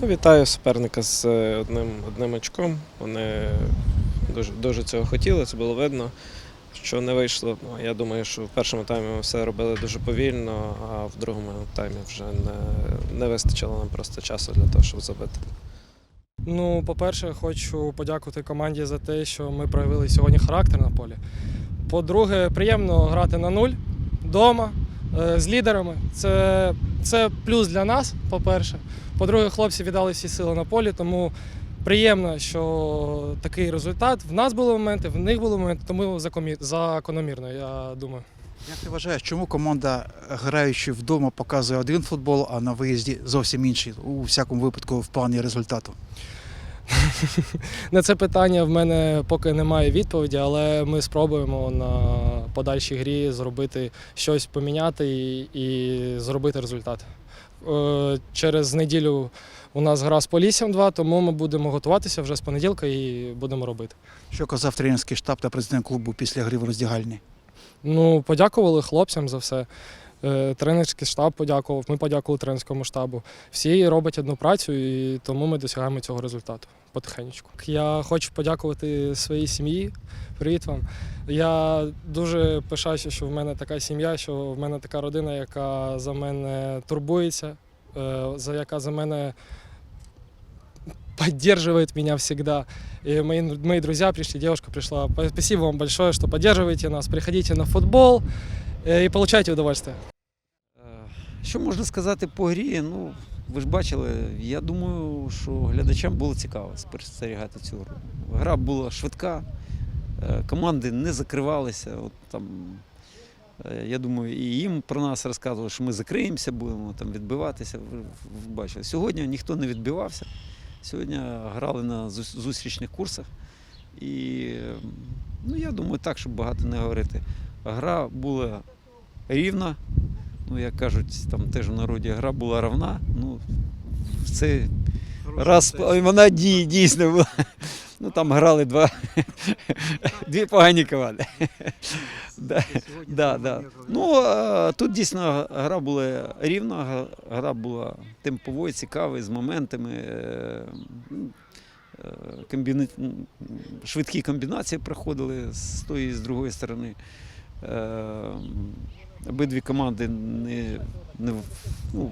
Ну, вітаю суперника з е, одним, одним очком. Вони дуже, дуже цього хотіли, це було видно, що не вийшло. Ну, я думаю, що в першому таймі ми все робили дуже повільно, а в другому таймі вже не, не вистачило нам просто часу для того, щоб забити. Ну, по-перше, хочу подякувати команді за те, що ми проявили сьогодні характер на полі. По-друге, приємно грати на нуль вдома з лідерами. Це, це плюс для нас, по-перше. По-друге, хлопці віддали всі сили на полі, тому приємно, що такий результат. В нас були моменти, в них були моменти, тому закономірно, я думаю. Як ти вважаєш, чому команда, граючи вдома, показує один футбол, а на виїзді зовсім інший, у всякому випадку в плані результату? На це питання в мене поки немає відповіді, але ми спробуємо на подальшій грі зробити щось поміняти і, і зробити результат. Е, Через неділю у нас гра з Поліссям 2, тому ми будемо готуватися вже з понеділка і будемо робити. Що казав тренерський штаб та президент клубу після гри в роздягальні? Ну, подякували хлопцям за все. Е, Тренерський штаб подякував, ми подякували тренерському штабу. Всі роблять одну працю, і тому ми досягаємо цього результату потихеньку. Я хочу подякувати своїй сім'ї. Привіт вам. Я дуже пишаюся, що в мене така сім'я, що в мене така родина, яка за мене турбується, е, за яка за мене поддерживает меня всегда. И мои, мои друзья пришли, девушка пришла. Спасибо вам большое, что поддерживаете нас. Приходите на футбол э, и получайте удовольствие. Е, Що можна сказати по грі? Ну, ви ж бачили, я думаю, що глядачам було цікаво спостерігати цю гру. Гра була швидка, е, команди не закривалися. От там, е, я думаю, і їм про нас розказували, що ми закриємося, будемо там відбиватися. Ви бачили. Сьогодні ніхто не відбивався. Сьогодні грали на зус- зустрічних курсах. І ну, я думаю, так, щоб багато не говорити. Гра була рівна, ну як кажуть, там теж в народі гра була равна. Ну, це раз ой, вона дій, дійсно була. Ну там грали два дві погані команди. Да, да, да. Ну тут дійсно гра була рівна, гра була темповою, цікавою, з моментами. е, е, комбіна... Швидкі комбінації проходили з тої і з другої сторони. Е, Обидві команди не, не ну,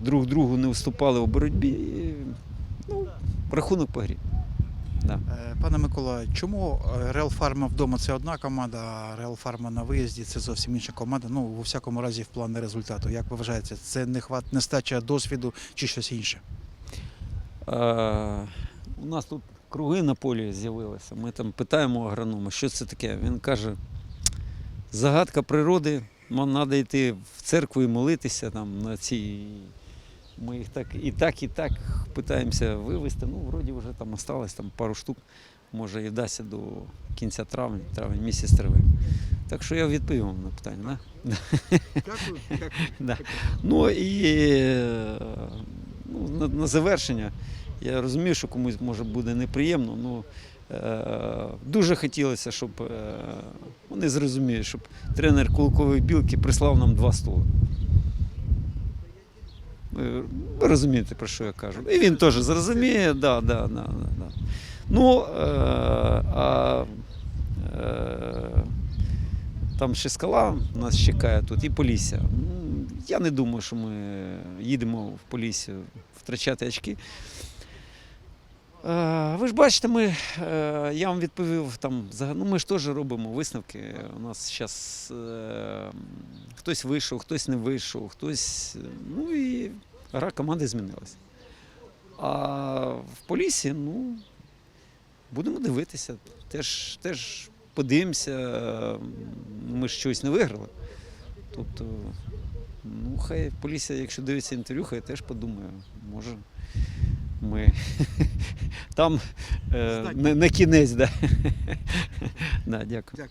друг другу не вступали у боротьбі. Рахунок по грі. Да. Е, Пане Микола, чому Реал Фарма вдома це одна команда, а Реал Фарма на виїзді це зовсім інша команда? Ну, у всякому разі, в плані результату. Як ви вважаєте, це не хват, нестача досвіду чи щось інше? Е, у нас тут круги на полі з'явилися. Ми там питаємо агронома, що це таке. Він каже, загадка природи, нам треба йти в церкву і молитися там на ці. Ми їх так і так, і так питаємося вивезти. Ну, вроді вже там осталось там пару штук. Може і вдасться до кінця травня, травень місяць триває. Так що я відповім вам на питання. Да? Дякую. Да. Ну і е, ну, на, на завершення. Я розумію, що комусь може буде неприємно. Ну, е, дуже хотілося, щоб е, вони зрозуміють, щоб тренер Кулкової білки прислав нам два столи. Ви, розумієте, про що я кажу. І він теж зрозуміє, да, да, да, да. Ну, е, а, е, там ще скала нас чекає тут і Полісся. Я не думаю, що ми їдемо в Полісся втрачати очки. Е, Ви ж бачите, ми, е, я вам відповів, там, ну, ми ж теж робимо висновки. У нас зараз е, хтось вийшов, хтось не вийшов, хтось. Ну і гра команди змінилася. А в Полісі, ну, будемо дивитися. Теж, теж подивимося, ми ж щось не виграли. Тобто, ну, хай Полісся, якщо дивиться інтерв'ю, хай теж подумає, може. Ми там е, не, не кінець, да. да, дякую.